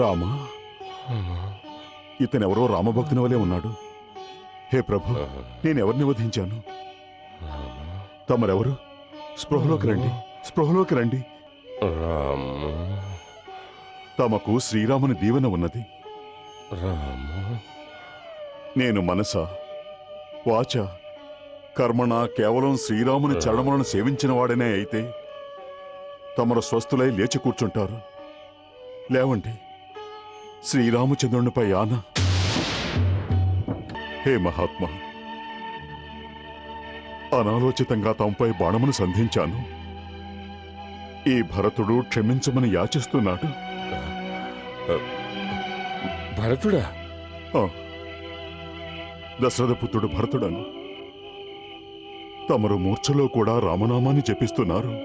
రామా? ఇతనెవరో రామభక్తుని వలే ఉన్నాడు. హే ప్రభు నేనెవరిని వధించాను? తమరెవరు? స్పృహలోకి రండి స్పృహలోకి రండి. తమకు శ్రీరాముని దీవెన ఉన్నది. నేను మనస వాచ కర్మణ కేవలం శ్రీరాముని చరణములను సేవించిన వాడనే అయితే తమరు స్వస్థులై లేచి కూర్చుంటారు. లేవండి. శ్రీరామచంద్రునిపై ఆన హే మహాత్మా అనాలోచితంగా తమపై బాణమును సంధించాను. ఈ భరతుడు క్షమించమని యాచిస్తున్నాడు. భరతుడా? దశరథపుత్రుడు భరతుడను. తమరు మూర్ఛలో కూడా రామనామాన్ని జపిస్తున్నారు.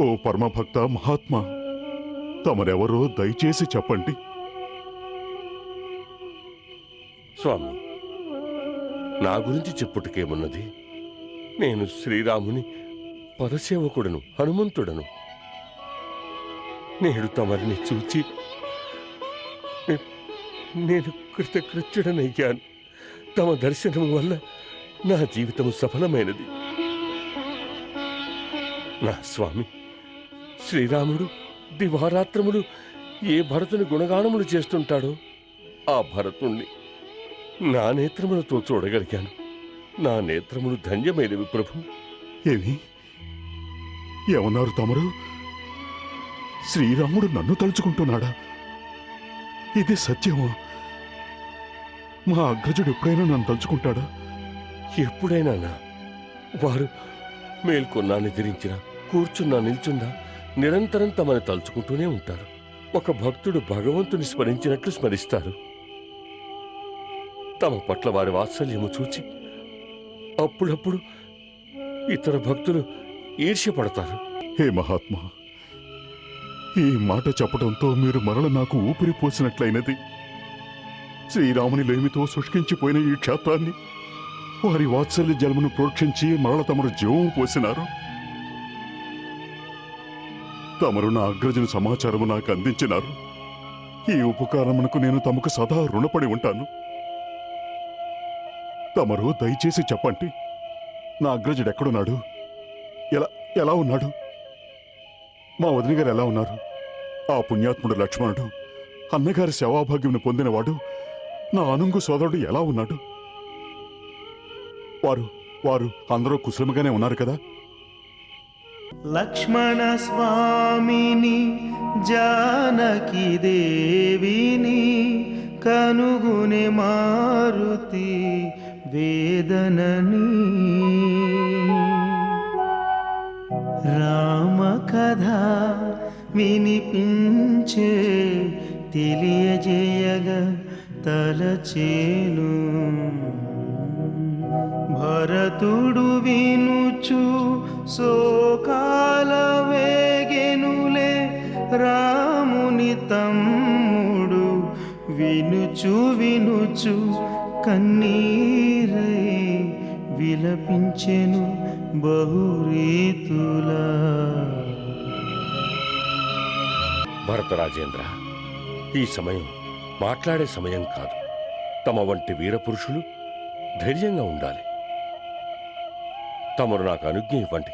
ఓ పరమభక్త మహాత్మా తమరెవరో దయచేసి చెప్పండి. స్వామి నా గురించి చెప్పుటకేమున్నది? నేను శ్రీరాముని పరసేవకుడను హనుమంతుడను. నేడు తమరిని చూచి నేను కృతకృత్యుడనయ్యాను. తమ దర్శనం వల్ల నా జీవితం సఫలమైనది. నా స్వామి శ్రీరాముడు దివారాత్రములు ఏ భరతుని గుణగానములు చేస్తుంటాడో? ఆ భరతుణ్ణి నా నేత్రములతో చూడగలిగాను. నా నేత్రములు ధన్యమైనవి ప్రభు. ఏమి? ఏమన్నారు తమరు? శ్రీరాముడు నన్ను తలుచుకుంటున్నాడా? ఇది సత్యమా? మా అగ్రజుడు ఎప్పుడైనా నన్ను తలుచుకుంటాడా? ఎప్పుడైనా నా. వారు మేల్కొన్నా నిద్రించినా కూర్చున్నా నిల్చున్నా నిరంతరం తమను తలుచుకుంటూనే ఉంటారు. ఒక భక్తుడు భగవంతుని స్మరించినట్లు స్మరిస్తారు. తమ పట్ల వారి వాత్సల్యము చూచి అప్పుడప్పుడు ఇతర భక్తులు ఈర్ష్యపడతారు. హే మహాత్మా ఈ మాట చెప్పడంతో మీరు మరల నాకు ఊపిరి పోసినట్లయినది. శ్రీరాముని లేమితో శుష్కించిపోయిన ఈ క్షేత్రాన్ని వారి వాత్సల్య జలమును ప్రోక్షించి మరల తమరు జీవం పోసినారు. తమరు నా అగ్రజుని సమాచారము నాకు అందించినారు. ఈ ఉపకారమునకు నేను తమకు సదా రుణపడి ఉంటాను. తమరు దయచేసి చెప్పండి నా అగ్రజుడు ఎక్కడున్నాడు ఎలా ఎలా ఉన్నాడు? మా వదిన గారు ఎలా ఉన్నారు? ఆ పుణ్యాత్ముడు లక్ష్మణుడు అన్నగారి సేవాభాగ్యం పొందినవాడు నా అనుంగు సోదరుడు ఎలా ఉన్నాడు? వారు వారు అందరూ కుశలముగానే ఉన్నారు కదా? లక్ష్మణ స్వామిని జానకి దేవిని కనుగుని మారుతి వేదనని. రామ కథ వినిపించే తెలియజేయగా తలచేను. భరతుడు వినుచు సోకాలవేగెనులే రాముని తమ్ముడు. వినుచు వినుచు కన్నీరై విలపించెను బహురీతులా. భరతరాజేంద్ర ఈ సమయం మాట్లాడే సమయం కాదు. తమ వంటి వీరపురుషులు ధైర్యంగా ఉండాలి. తమరు నాకు అనుజ్ఞ ఇవ్వండి.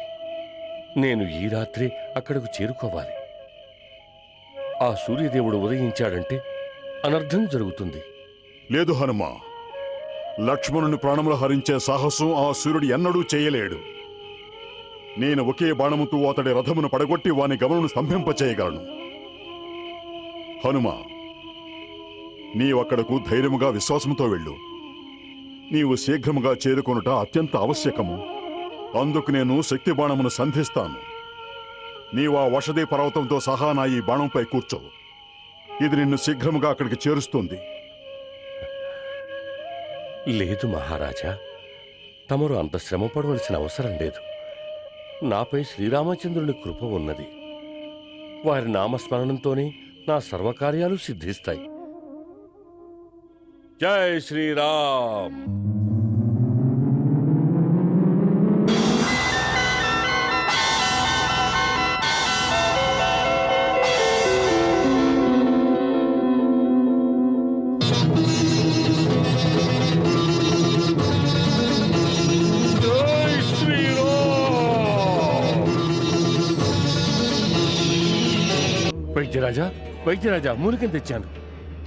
నేను ఈ రాత్రి అక్కడకు చేరుకోవాలి. ఆ సూర్యదేవుడు ఉదయించాడంటే అనర్థం జరుగుతుంది. లేదు హనుమా. లక్ష్మణుని ప్రాణములు హరించే సాహసం ఆ సూర్యుడు ఎన్నడూ చేయలేడు. నేను ఒకే బాణముతో అతడి రథమును పడగొట్టి వాని గమనను స్తంభింపచేయగలను హనుమ నీవక్కడకు ధైర్యముగా విశ్వాసముతో వెళ్ళు. నీవు శీఘ్రముగా చేరుకొనుట అత్యంత ఆవశ్యకము. అందుకు నేను శక్తి బాణమును సంధిస్తాను. నీవు ఆ వషదే పర్వతంతో సహా నా ఈ బాణంపై కూర్చో. ఇది నిన్ను శీఘ్రముగా అక్కడికి చేరుస్తుంది. లేదు మహారాజా తమరు అంత శ్రమ పడవలసిన అవసరం లేదు. నాపై శ్రీరామచంద్రుని కృప ఉన్నది. వారి నామస్మరణంతోనే నా సర్వకార్యాలు సిద్ధిస్తాయి. జై శ్రీరామ్! వైద్యరాజా వైద్యరాజా మూలికం తెచ్చాను.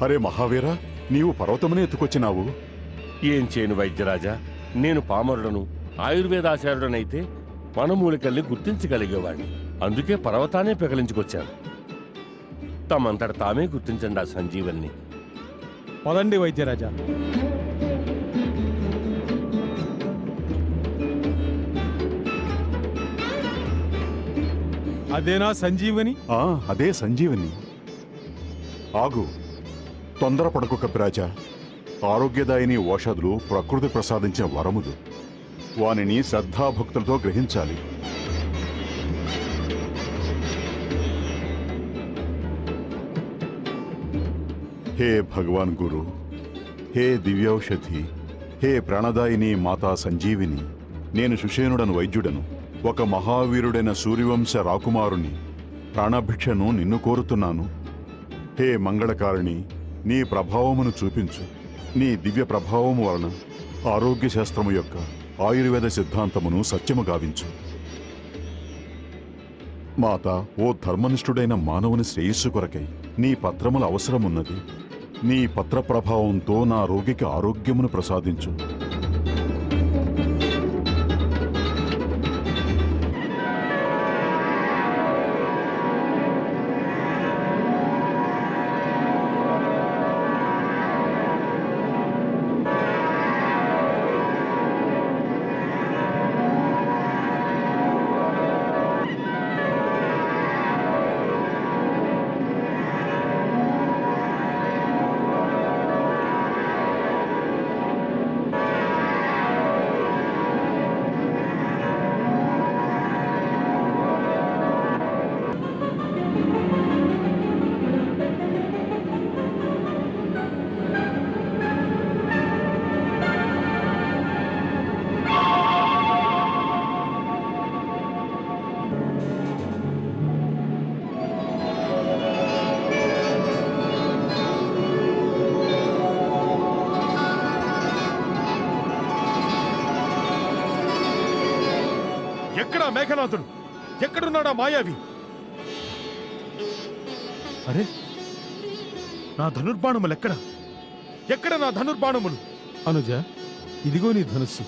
అరే మహావీర నీవు పర్వతమునే ఎత్తుకొచ్చినావు. ఏం చేయను వైద్యరాజా నేను పామరుడను ఆయుర్వేదాచార్యుడనైతే వనమూలికల్ని గుర్తించగలిగేవాడిని అందుకే పర్వతానే పెకలించుకొచ్చాను. తమంతట తామే గుర్తించండి ఆ సంజీవన్ని. పదండి వైద్యరాజా. అదేనా సంజీవని? ఆ అదే సంజీవని. ఆగు. తొందరపడకు కపిరాజా. ఆరోగ్యదాయిని ఓషధులు ప్రకృతి ప్రసాదించిన వరములు. వానిని శ్రద్ధాభక్తులతో గ్రహించాలి. హే భగవాన్ గురు. హే దివ్యౌషధి. హే ప్రాణదాయిని మాతా సంజీవిని. నేను సుషేనుడను వైద్యుడను. ఒక మహావీరుడైన సూర్యవంశ రాకుమారుని ప్రాణభిక్షను నిన్ను కోరుతున్నాను. హే మంగళకారిణి నీ ప్రభావమును చూపించు. నీ దివ్య ప్రభావము వలన ఆరోగ్య శాస్త్రము యొక్క ఆయుర్వేద సిద్ధాంతమును సత్యము గావించు. మాత ఓ ధర్మనిష్ఠుడైన మానవుని శ్రేయస్సు కొరకై నీ పత్రముల అవసరమున్నది. నీ పత్ర ప్రభావంతో నా రోగికి ఆరోగ్యమును ప్రసాదించు. ఎక్కడా మేఘనాథుడు. ఎక్కడున్నాడా మాయావి? అరే నా ధనుర్బాణములు ఎక్కడ? ఎక్కడ నా ధనుర్బాణములు? అనుజ ఇదిగో నీ ధనుస్సు.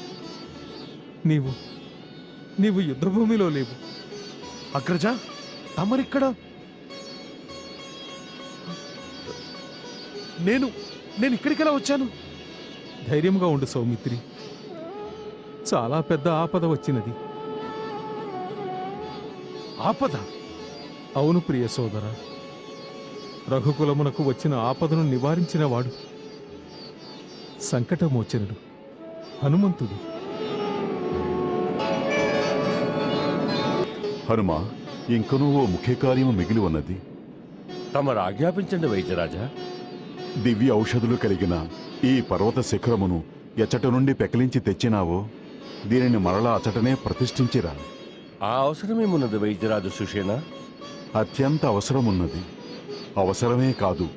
నీవు నీవు యుద్ధభూమిలో లేవు. అగ్రజ తమరిక్కడ? నేను నేను ఇక్కడికెలా వచ్చాను? ధైర్యంగా ఉండు సౌమిత్రి. చాలా పెద్ద ఆపద వచ్చినది. ఆపద. అవును ప్రియ సోదర. రఘుకులమునకు వచ్చిన ఆపదను నివారించిన వాడు సంకటమోచనుడు. హనుమంతుడు. హనుమ ఇంకనూ ఓ ముఖ్య కార్యము మిగిలి ఉన్నది. తమరు ఆజ్ఞాపించండి వైద్యరాజా. దివ్య ఔషధులు కలిగిన ఈ పర్వత శిఖరమును ఎచ్చట నుండి పెకలించి తెచ్చినావో దీనిని మరలా అచటనే ప్రతిష్ఠించిరా. ఆ అవసరమేమున్నది వైద్యరాజు సుషేణ అత్యంత అవసరమున్నది. అవసరమే కాదు.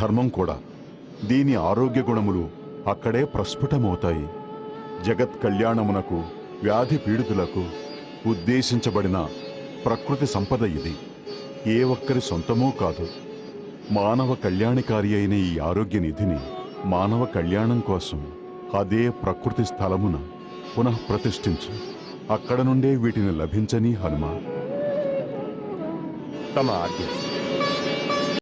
ధర్మం కూడా. దీని ఆరోగ్య గుణములు అక్కడే ప్రస్ఫుటమవుతాయి. జగత్ కళ్యాణమునకు వ్యాధి పీడితులకు ఉద్దేశించబడిన ప్రకృతి సంపద ఇది. ఏ ఒక్కరి సొంతమూ కాదు. మానవ కళ్యాణకారి అయిన ఈ ఆరోగ్య నిధిని మానవ కళ్యాణం కోసం అదే ప్రకృతి స్థలమున పునః ప్రతిష్ఠించు అక్కడ నుండే వీటిని లభించని హనుమ తమ ఆజ్ఞ.